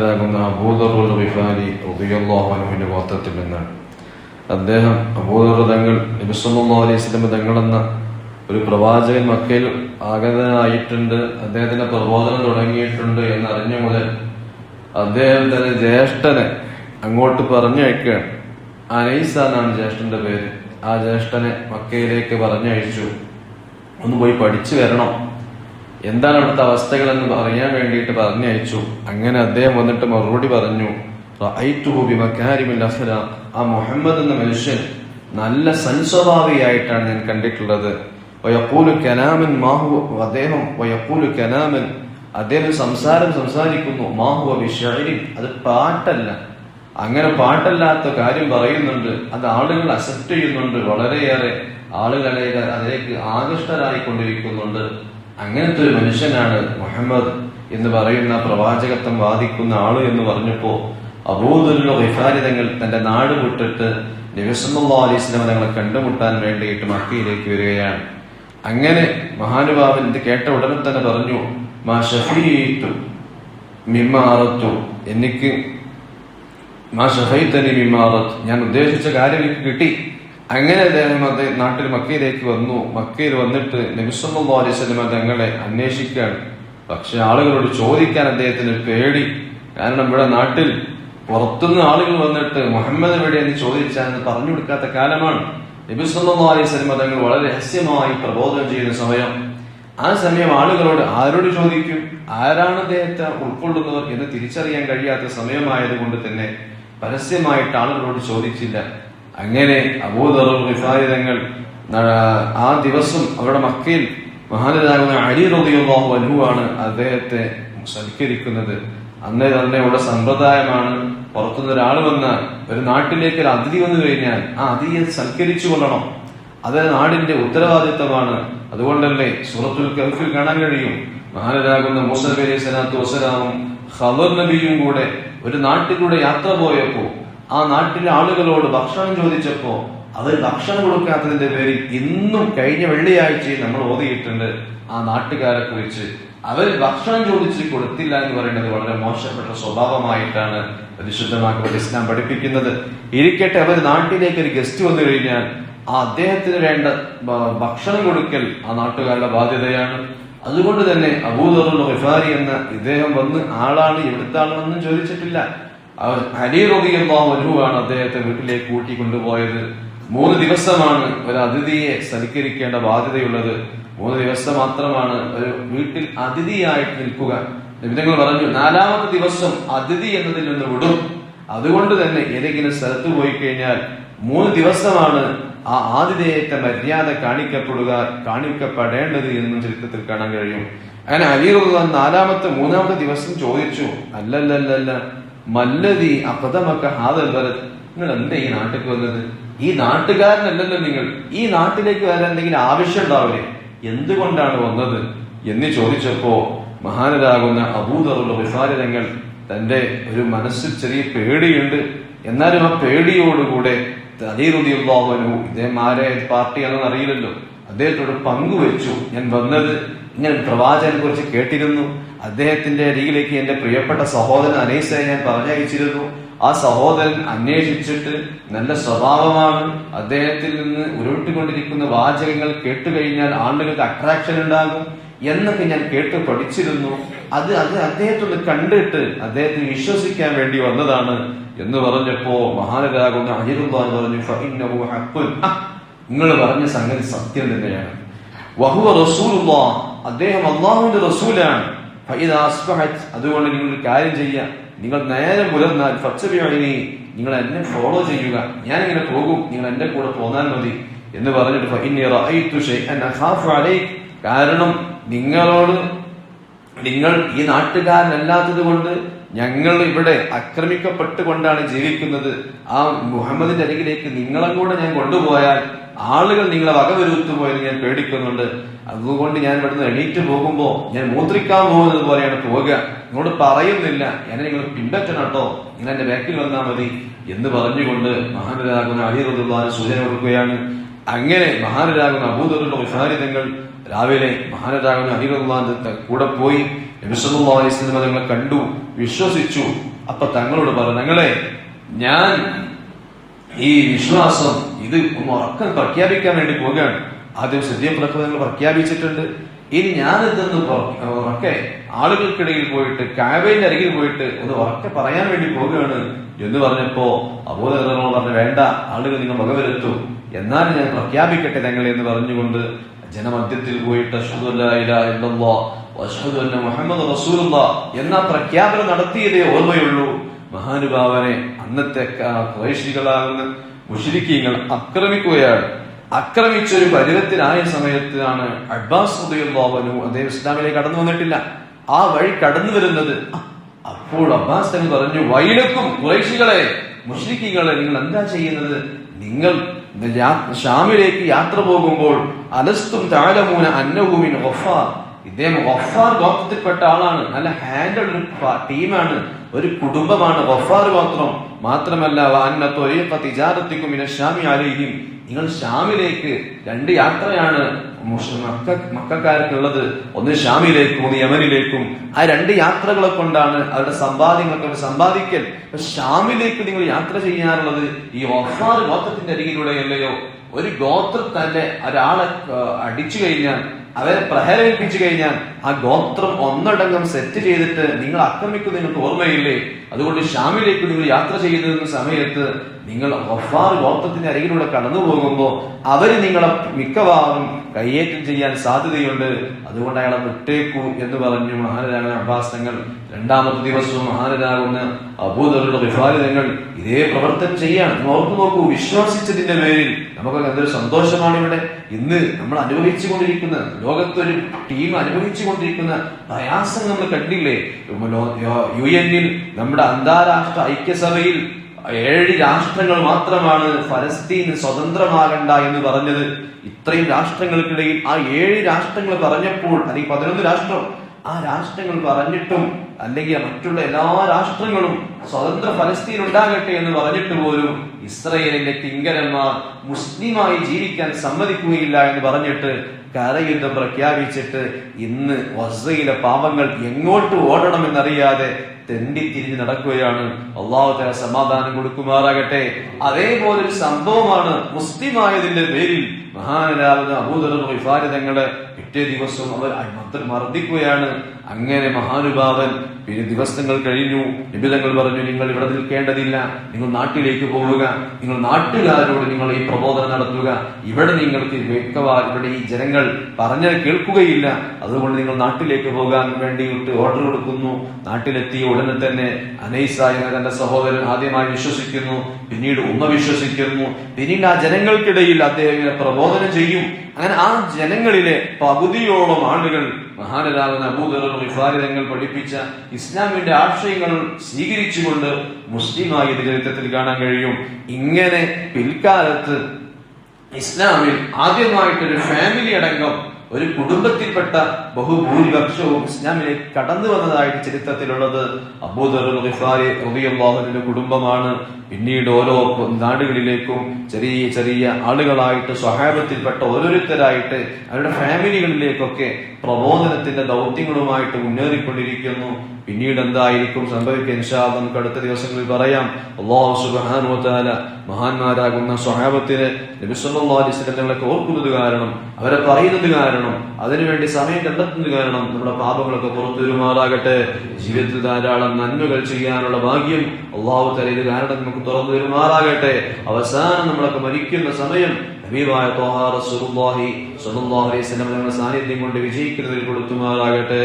ാകുന്ന അബൂദറുൽ ഗിഫാരി റളിയല്ലാഹു അൻഹുവിന്റെ ഗോത്രത്തിൽ നിന്നാണ് അദ്ദേഹം അബൂദർ തങ്ങൾ നബിസല്ലാ അലൈഹി സ്വലം തങ്ങളെന്ന ഒരു പ്രവാചകൻ മക്കയിൽ ആഗതനായിട്ടുണ്ട്. അദ്ദേഹത്തിന്റെ പ്രബോധനം തുടങ്ങിയിട്ടുണ്ട് എന്ന് അറിഞ്ഞ മുതൽ അദ്ദേഹം തന്നെ ജ്യേഷ്ഠനെ അങ്ങോട്ട് പറഞ്ഞയക്കുകയാണ് അനൈസ എന്നാണ് ജ്യേഷ്ഠന്റെ പേര്. ആ ജ്യേഷ്ഠനെ മക്കയിലേക്ക് പറഞ്ഞയച്ചു. ഒന്ന് പോയി പഠിച്ചു വരണം. എന്താണ് അവിടുത്തെ അവസ്ഥകൾ എന്ന് പറയാൻ വേണ്ടിയിട്ട് പറഞ്ഞയച്ചു. അങ്ങനെ അദ്ദേഹം വന്നിട്ട് മറുപടി പറഞ്ഞു. ആ മുഹമ്മദ് എന്ന മനുഷ്യൻ നല്ല സൻസ്വഭാവിയായിട്ടാണ് ഞാൻ കണ്ടിട്ടുള്ളത്. വയപ്പൂലു കലാമൻ മാഹു അദ്ദേഹം വയപ്പൂലു കലാമൻ അദ്ദേഹം സംസാരം സംസാരിക്കുന്നു മാഹു അഭിഷാരി അത് പാട്ടല്ല. അങ്ങനെ പാട്ടല്ലാത്ത കാര്യം പറയുന്നുണ്ട്. അത് ആളുകൾ അക്സെപ്റ്റ് ചെയ്യുന്നുണ്ട്. വളരെയേറെ ആളുകളെ അതിലേക്ക് ആകൃഷ്ടരായിക്കൊണ്ടിരിക്കുന്നുണ്ട്. ആകൃഷ്ടരായി കൊണ്ടിരിക്കുന്നുണ്ട് അങ്ങനത്തെ ഒരു മനുഷ്യനാണ് മുഹമ്മദ് എന്ന് പറയുന്ന പ്രവാചകത്വം വാദിക്കുന്ന ആൾ എന്ന് പറഞ്ഞപ്പോ അബൂദുല്ല വിഫാരിതങ്ങൾ തന്റെ നാട് വിട്ടിട്ട് നബിസല്ലാ അലൈഹി സ്വലം തങ്ങളെ കണ്ടുമുട്ടാൻ വേണ്ടിയിട്ട് മക്കയിലേക്ക് വരികയാണ്. അങ്ങനെ മഹാനുഭാവൻ ഇത് കേട്ട ഉടനെ തന്നെ പറഞ്ഞു മാ ഷഫീത്തു മിമ്മാറത്തു എനിക്ക് മാ ഷഫൈത്തനി മിമ്മാറത്ത് ഞാൻ ഉദ്ദേശിച്ച കാര്യം എനിക്ക് കിട്ടി. അങ്ങനെ അദ്ദേഹം അത് നാട്ടിൽ മക്കയിലേക്ക് വന്നു. മക്കയിൽ വന്നിട്ട് നബിസല്ലാ അലൈഹി സ്വലമ തങ്ങളെ അന്വേഷിക്കുകയാണ്. പക്ഷെ ആളുകളോട് ചോദിക്കാൻ അദ്ദേഹത്തിന് പേടി. കാരണം ഇവിടെ നാട്ടിൽ പുറത്തുനിന്ന് ആളുകൾ വന്നിട്ട് മുഹമ്മദ് ചോദിച്ചാൽ എന്ന് പറഞ്ഞു കൊടുക്കാത്ത കാലമാണ്. നബിസല്ലാ അലൈഹി തങ്ങൾ വളരെ രഹസ്യമായി പ്രബോധനം ചെയ്യുന്ന സമയം. ആ സമയം ആളുകളോട് ആരോട് ചോദിക്കും? ആരാണ് അദ്ദേഹത്തെ ഉൾക്കൊള്ളുന്നവർ എന്ന് തിരിച്ചറിയാൻ കഴിയാത്ത സമയമായതുകൊണ്ട് തന്നെ പരസ്യമായിട്ട് ആളുകളോട് ചോദിച്ചില്ല. അങ്ങനെ അബൂദറിഫാരിതങ്ങൾ ആ ദിവസം അവരുടെ മക്കയിൽ മഹാനരാകുന്ന അലി റബിയുള്ളാഹു അലുവാണ് അദ്ദേഹത്തെ സൽക്കരിക്കുന്നത്. അന്നേ തന്നെ ഇവിടെ സമ്പ്രദായമാണ്. പുറത്തുനിന്ന് ഒരാൾ വന്നാൽ ഒരു നാട്ടിലേക്ക് ഒരു അതിഥി വന്നു കഴിഞ്ഞാൽ ആ അതിഥിയെ സൽക്കരിച്ചു കൊള്ളണം. അത് നാടിന്റെ ഉത്തരവാദിത്തമാണ്. അതുകൊണ്ടല്ലേ സൂറത്തുൽ കൽഫിൽ കാണാൻ കഴിയും. മഹാനരാകുന്ന മുസലബലി അലൈഹി സ്വലാത്തു വസ്സലാമും ഖബർ നബിയും കൂടെ ഒരു നാട്ടിലൂടെ യാത്ര പോയപ്പോ ആ നാട്ടിലെ ആളുകളോട് ഭക്ഷണം ചോദിച്ചപ്പോ അവർ ഭക്ഷണം കൊടുക്കാത്തതിന്റെ പേരിൽ ഇന്നും കഴിഞ്ഞ വെള്ളിയാഴ്ചയിൽ നമ്മൾ ഓതിയിട്ടുണ്ട് ആ നാട്ടുകാരെ കുറിച്ച്. അവർ ഭക്ഷണം ചോദിച്ച് കൊടുത്തില്ല എന്ന് പറയുന്നത് വളരെ മോശപ്പെട്ട സ്വഭാവമായിട്ടാണ് പരിശുദ്ധമാക്കപ്പെട്ട ഇസ്ലാം പഠിപ്പിക്കുന്നത്. ഇരിക്കട്ടെ അവർ നാട്ടിലേക്ക് ഒരു ഗസ്റ്റ് വന്നു കഴിഞ്ഞാൽ ആ അദ്ദേഹത്തിന് വേണ്ട ഭക്ഷണം കൊടുക്കൽ ആ നാട്ടുകാരുടെ ബാധ്യതയാണ്. അതുകൊണ്ട് തന്നെ അബൂദറുൽ ഖിഫാരി എന്ന ഇദ്ദേഹം വന്ന് ആളാണ് എവിടുത്തെ ആളാണെന്നും ചോദിച്ചിട്ടില്ല. അവർ ആണ് അദ്ദേഹത്തെ വീട്ടിലേക്ക് കൂട്ടി കൊണ്ടുപോയത്. മൂന്ന് ദിവസമാണ് ഒരു അതിഥിയെ സൽക്കരിക്കേണ്ട ബാധ്യതയുള്ളത്. മൂന്ന് ദിവസം മാത്രമാണ് ഒരു വീട്ടിൽ അതിഥിയായിട്ട് നിൽക്കുക. നിമിതങ്ങൾ പറഞ്ഞു നാലാമത്തെ ദിവസം അതിഥി എന്നതിൽ നിന്ന് വിടും. അതുകൊണ്ട് തന്നെ ഏതെങ്കിലും സ്ഥലത്ത് പോയി കഴിഞ്ഞാൽ മൂന്ന് ദിവസമാണ് ആ ആതിഥേയത്തെ മര്യാദ കാണിക്കപ്പെടുക കാണിക്കപ്പെടേണ്ടത് എന്നും ചരിത്രത്തിൽ കാണാൻ കഴിയും. അങ്ങനെ അലിറുള്ള നാലാമത്തെ മൂന്നാമത്തെ ദിവസം ചോദിച്ചു അല്ലല്ലല്ല മല്ലതി അപദമൊക്കെ ഹാദൽ ഭരത് നിങ്ങൾ എന്താ ഈ നാട്ടിലേക്ക് വന്നത്? ഈ നാട്ടുകാരനല്ലല്ലോ നിങ്ങൾ. ഈ നാട്ടിലേക്ക് വരാൻ എന്തെങ്കിലും ആവശ്യം ഉണ്ടാവില്ലേ എന്തുകൊണ്ടാണ് വന്നത്? എന്ന് ചോദിച്ചപ്പോ മഹാനരാകുന്ന അബൂദറുള്ള വിസാരിതങ്ങൾ തന്റെ ഒരു മനസ്സിൽ ചെറിയ പേടിയുണ്ട്. എന്നാലും ആ പേടിയോടുകൂടെ തലീറുദിയുള്ളാഹുനു ഇദ്ദേഹം ആരെ പാർട്ടിയാണെന്ന് അറിയില്ലല്ലോ. അദ്ദേഹത്തോട് പങ്കുവെച്ചു. ഞാൻ വന്നത് ഇങ്ങനെ പ്രവാചകനെ കുറിച്ച് കേട്ടിരുന്നു. അദ്ദേഹത്തിന്റെ അരികിലേക്ക് എന്റെ പ്രിയപ്പെട്ട സഹോദരൻ അനൈസയെ ഞാൻ പറഞ്ഞയച്ചിരുന്നു. ആ സഹോദരൻ അന്വേഷിച്ചിട്ട് നല്ല സ്വഭാവമാണ്. അദ്ദേഹത്തിൽ നിന്ന് ഉരുവിട്ടുകൊണ്ടിരിക്കുന്ന വാചകങ്ങൾ കേട്ടു കഴിഞ്ഞാൽ ആളുകൾക്ക് അട്രാക്ഷൻ ഉണ്ടാകും എന്നൊക്കെ ഞാൻ കേട്ട് പഠിച്ചിരുന്നു. അത് അത് അദ്ദേഹത്തൊന്ന് കണ്ടിട്ട് അദ്ദേഹത്തിന് വിശ്വസിക്കാൻ വേണ്ടി വന്നതാണ് എന്ന് പറഞ്ഞപ്പോ മഹാനരാകുന്ന അജിറുല്ലാൻ പറഞ്ഞു നിങ്ങൾ പറഞ്ഞ സംഗതി സത്യം തന്നെയാണ്. വഹുവ അദ്ദേഹം അള്ളാഹുവിന്റെ റസൂലാണ്. അതുകൊണ്ട് നിങ്ങൾ കാര്യം ചെയ്യുക. നിങ്ങൾ നേരെ പുലർന്നാൽ ഫച്ചബിഅനി നിങ്ങൾ എന്നെ ഫോളോ ചെയ്യുക. ഞാൻ ഇങ്ങനെ പോകും നിങ്ങൾ എന്റെ കൂടെ പോന്നാൽ മതി എന്ന് പറഞ്ഞിട്ട് കാരണം നിങ്ങളോട് നിങ്ങൾ ഈ നാട്ടുകാരനല്ലാത്തത് കൊണ്ട് ഞങ്ങൾ ഇവിടെ ആക്രമിക്കപ്പെട്ടുകൊണ്ടാണ് ജീവിക്കുന്നത്. ആ മുഹമ്മദിന്റെ അരികിലേക്ക് നിങ്ങളും കൂടെ ഞാൻ കൊണ്ടുപോയാൽ ആളുകൾ നിങ്ങളെ വകവരുത്തുമോ പോയത് ഞാൻ പേടിക്കുന്നുണ്ട്. അതുകൊണ്ട് ഞാൻ ഇവിടുന്ന് എണീറ്റ് പോകുമ്പോൾ ഞാൻ മൂത്രിക്കാൻ പോകുന്നത് പോലെയാണ് പോവുക നിങ്ങളോട് പറയുന്നില്ല. എന്നെ നിങ്ങൾ പിൻപറ്റണം കേട്ടോ. നിങ്ങൾ എന്റെ ബാക്കിൽ വന്നാൽ മതി എന്ന് പറഞ്ഞുകൊണ്ട് മഹാനരാകുന്ന അലിറുദ്ദാൻ സൂചന കൊടുക്കുകയാണ്. അങ്ങനെ മഹാനരാകുന്ന അബൂദറുടെ വിഫാരിതങ്ങൾ രാവിലെ മഹാനരാകുന്ന അലിറുള്ളാന്റെ കൂടെ പോയി നബിസല്ലാ അലൈഹി തങ്ങളെ കണ്ടു വിശ്വസിച്ചു. അപ്പൊ തങ്ങളോട് പറഞ്ഞു ഞങ്ങളെ ഞാൻ ഈ വിശ്വാസം ഇത് ഒന്ന് ഉറക്കം പ്രഖ്യാപിക്കാൻ വേണ്ടി പോവുകയാണ്. ആദ്യം സത്യപ്രഖ്യാപനങ്ങൾ പ്രഖ്യാപിച്ചിട്ടുണ്ട്. ഇനി ഞാൻ ഞാനിതെന്ന് ഉറക്കെ ആളുകൾക്കിടയിൽ പോയിട്ട് കാവേന്റെ അരികിൽ പോയിട്ട് ഒന്ന് ഉറക്കെ പറയാൻ വേണ്ടി പോവുകയാണ് എന്ന് പറഞ്ഞപ്പോ അബോധകരണോ പറഞ്ഞു വേണ്ട ആളുകൾ നിങ്ങൾ വകവരുത്തു. എന്നാലും ഞാൻ പ്രഖ്യാപിക്കട്ടെ ഞങ്ങളെ എന്ന് പറഞ്ഞുകൊണ്ട് ജനമധ്യത്തിൽ പോയിട്ട് മുഹമ്മദ് റസൂലുള്ളാഹ് എന്ന പ്രഖ്യാപനം നടത്തിയതേ ഓർമ്മയുള്ളൂ. മഹാനുഭാവനെ അന്നത്തെ ക്രൈശികളാകുന്ന മുഷരിക്കീങ്ങൾ ആക്രമിക്കുകയാണ് ആക്രമിച്ചൊരു പരുവത്തിനായ സമയത്താണ് അബ്ബാസ് ഉദയുള്ളവനു അദ്ദേഹം ഇസ്ലാമിലേക്ക് കടന്നു വന്നിട്ടില്ല. ആ വഴി കടന്നു വരുന്നത് അപ്പോൾ അബ്ബാസ് തന്നെ പറഞ്ഞു വൈലക്കും കുറേശികളെ മുഷ്രിഖികളെ നിങ്ങൾ എന്താ ചെയ്യുന്നത്? നിങ്ങൾ ഷാമിലേക്ക് യാത്ര പോകുമ്പോൾ അലസ്തും താലമൂന അന്നഭൂമിൻ ഒഫാർ ഇദ്ദേഹം ഒഫാർ ഗോത്രത്തിൽപ്പെട്ട ആളാണ്. നല്ല ഹാൻഡ് ഒരു ടീമാണ്. ഒരു കുടുംബമാണ് വഫാർ ഗോത്രം മാത്രമല്ല തിജാറത്തിക്കും നിങ്ങൾ ഷാമിലേക്ക് രണ്ട് യാത്രയാണ് മക്ക മക്കാർക്കുള്ളത്. ഒന്ന് ഷാമിലേക്കും ഒന്ന് യമനിലേക്കും. ആ രണ്ട് യാത്രകളെ കൊണ്ടാണ് അവരുടെ സമ്പാദ്യങ്ങളൊക്കെ സമ്പാദിക്കൽ. ഷാമിലേക്ക് നിങ്ങൾ യാത്ര ചെയ്യാറുള്ളത് ഈ വഫാർ ഗോത്രത്തിന്റെ അരികിലൂടെയല്ലയോ? ഒരു ഗോത്രം തന്നെ ഒരാളെ അടിച്ചു കഴിഞ്ഞാൽ അവരെ പ്രഹരമേൽപ്പിച്ചു കഴിഞ്ഞാൽ ആ ഗോത്രം ഒന്നടങ്കം സെറ്റ് ചെയ്തിട്ട് നിങ്ങൾ ആക്രമിക്കുന്നത് നിങ്ങൾക്ക് ഓർമ്മയില്ലേ? അതുകൊണ്ട് ഷാമിലേക്ക് നിങ്ങൾ യാത്ര ചെയ്യുന്ന സമയത്ത് നിങ്ങൾ ഒഫാർ ഗോത്രത്തിന്റെ അരികിലൂടെ കടന്നു പോകുമ്പോൾ അവർ നിങ്ങളെ മിക്കവാറും കയ്യേറ്റം ചെയ്യാൻ സാധ്യതയുണ്ട്. അതുകൊണ്ട് അയാളെ വിട്ടേക്കൂ എന്ന് പറഞ്ഞു മഹാനരാകുന്ന അഭാസങ്ങൾ രണ്ടാമത്തെ ദിവസവും മഹാനരാകുന്ന അബൂദറുടെ വിഭാഗിതങ്ങൾ ഇതേ പ്രവർത്തനം ചെയ്യാൻ ഓർത്തു നോക്കൂ വിശ്വസിച്ചതിന്റെ പേരിൽ നമുക്കൊക്കെ എന്തൊരു സന്തോഷമാണ് ഇവിടെ. ഇന്ന് നമ്മൾ അനുഭവിച്ചു കൊണ്ടിരിക്കുന്ന ലോകത്തൊരു ടീം അനുഭവിച്ചു കൊണ്ടിരിക്കുന്ന പ്രയാസം നമ്മൾ കണ്ടില്ലേ? യു എൻ നമ്മുടെ അന്താരാഷ്ട്ര ഐക്യസഭയിൽ ഏഴ് രാഷ്ട്രങ്ങൾ മാത്രമാണ് ഫലസ്തീൻ സ്വതന്ത്രമാകണ്ട എന്ന് പറഞ്ഞത്. ഇത്രയും രാഷ്ട്രങ്ങൾക്കിടയിൽ ആ ഏഴ് രാഷ്ട്രങ്ങൾ പറഞ്ഞപ്പോൾ അല്ലെങ്കിൽ പതിനൊന്ന് രാഷ്ട്രം ആ രാഷ്ട്രങ്ങൾ പറഞ്ഞിട്ടും അല്ലെങ്കിൽ മറ്റുള്ള എല്ലാ രാഷ്ട്രങ്ങളും സ്വതന്ത്ര ഫലസ്തീൻ ഉണ്ടാകട്ടെ എന്ന് പറഞ്ഞിട്ട് പോലും ഇസ്രയേലിന്റെ കിങ്കരന്മാർ മുസ്ലിമായി ജീവിക്കാൻ സമ്മതിക്കുകയില്ല എന്ന് പറഞ്ഞിട്ട് കരയുദ്ധം പ്രഖ്യാപിച്ചിട്ട് ഇന്ന് വസയിലെ പാപങ്ങൾ എങ്ങോട്ട് ഓടണമെന്നറിയാതെ തെണ്ടിത്തിരിഞ്ഞ് നടക്കുകയാണ്. അള്ളാഹു തല സമാധാനം കൊടുക്കുമാറാകട്ടെ. അതേപോലെ ഒരു സംഭവമാണ് മുസ്ലിമായതിന്റെ പേരിൽ മഹാനരാവുന്ന അഭൂതറിഫാരിതങ്ങളെ പിറ്റേ ദിവസം അവർ മർദ്ദിക്കുകയാണ്. അങ്ങനെ മഹാനുഭാവൻ പിന്നെ ദിവസങ്ങൾ കഴിഞ്ഞു. നിബിതങ്ങൾ പറഞ്ഞു നിങ്ങൾ ഇവിടെ നിൽക്കേണ്ടതില്ല. നിങ്ങൾ നാട്ടിലേക്ക് പോവുക. നിങ്ങൾ നാട്ടുകാരോട് നിങ്ങൾ ഈ പ്രബോധനം നടത്തുക. ഇവിടെ നിങ്ങൾക്ക് മിക്കവാർ ഇവിടെ ഈ ജനങ്ങൾ പറഞ്ഞ കേൾക്കുകയില്ല. അതുകൊണ്ട് നിങ്ങൾ നാട്ടിലേക്ക് പോകാൻ വേണ്ടിയിട്ട് ഓർഡർ കൊടുക്കുന്നു. നാട്ടിലെത്തിയ ഉടനെ തന്നെ അനൈസ എന്ന തന്റെ സഹോദരൻ ആദ്യമായി വിശ്വസിക്കുന്നു. പിന്നീട് ഉമ്മ വിശ്വസിക്കുന്നു. പിന്നീട് ആ ജനങ്ങൾക്കിടയിൽ അദ്ദേഹം പ്രബോധനം ചെയ്യും. അങ്ങനെ ആ ജനങ്ങളിലെ പകുതിയോളം ആളുകൾ മഹാനരാകുന്ന അബൂദറിഫാരിതങ്ങൾ പഠിപ്പിച്ച ഇസ്ലാമിന്റെ ആശയങ്ങൾ സ്വീകരിച്ചുകൊണ്ട് മുസ്ലിമായി ചരിത്രത്തിൽ കാണാൻ കഴിയും. ഇങ്ങനെ പിൽക്കാലത്ത് ഇസ്ലാമിൽ ആദ്യമായിട്ടൊരു ഫാമിലി അടങ്കം ഒരു കുടുംബത്തിൽപ്പെട്ട ബഹുഭൂരിപക്ഷവും ഇസ്ലാമിലേക്ക് കടന്നു വന്നതായിട്ട് ചരിത്രത്തിലുള്ളത് അബൂദറിന്റെ കുടുംബമാണ്. പിന്നീട് ഓരോ നാടുകളിലേക്കും ചെറിയ ചെറിയ ആളുകളായിട്ട് സ്വഹാബത്തിൽപ്പെട്ട ഓരോരുത്തരായിട്ട് അവരുടെ ഫാമിലികളിലേക്കൊക്കെ പ്രബോധനത്തിന്റെ ദൗത്യങ്ങളുമായിട്ട് മുന്നേറിക്കൊണ്ടിരിക്കുന്നു. പിന്നീട് എന്തായിരിക്കും സംഭവിക്കുക? ഇൻഷാ നമുക്ക് അടുത്ത ദിവസങ്ങളിൽ പറയാം. അള്ളാഹു തആല മഹാന്മാരാകുന്ന സ്വഹാബത്തിന് നബി സല്ലല്ലാഹു അലൈഹി വസല്ലം തങ്ങളൊക്കെ ഓർക്കുന്നത് കാരണം അവരെ പറയുന്നത് കാരണം അതിനുവേണ്ടി സമയം കണ്ടെത്തുന്നത് കാരണം നമ്മുടെ പാപങ്ങളൊക്കെ പുറത്തു വരുമാറാകട്ടെ ജീവിതത്തിൽ ധാരാളം നന്മകൾ ചെയ്യാനുള്ള ഭാഗ്യം അള്ളാഹു തലയിൽ കാരണം നമുക്ക് തുറന്നു വരുമാറാകട്ടെ അവസാനം നമ്മളൊക്കെ മരിക്കുന്ന സമയം ഹബീബായ അലൈഹി സാന്നിധ്യം കൊണ്ട് വിജയിക്കുന്നതിൽ കൊടുത്തുമാറാകട്ടെ.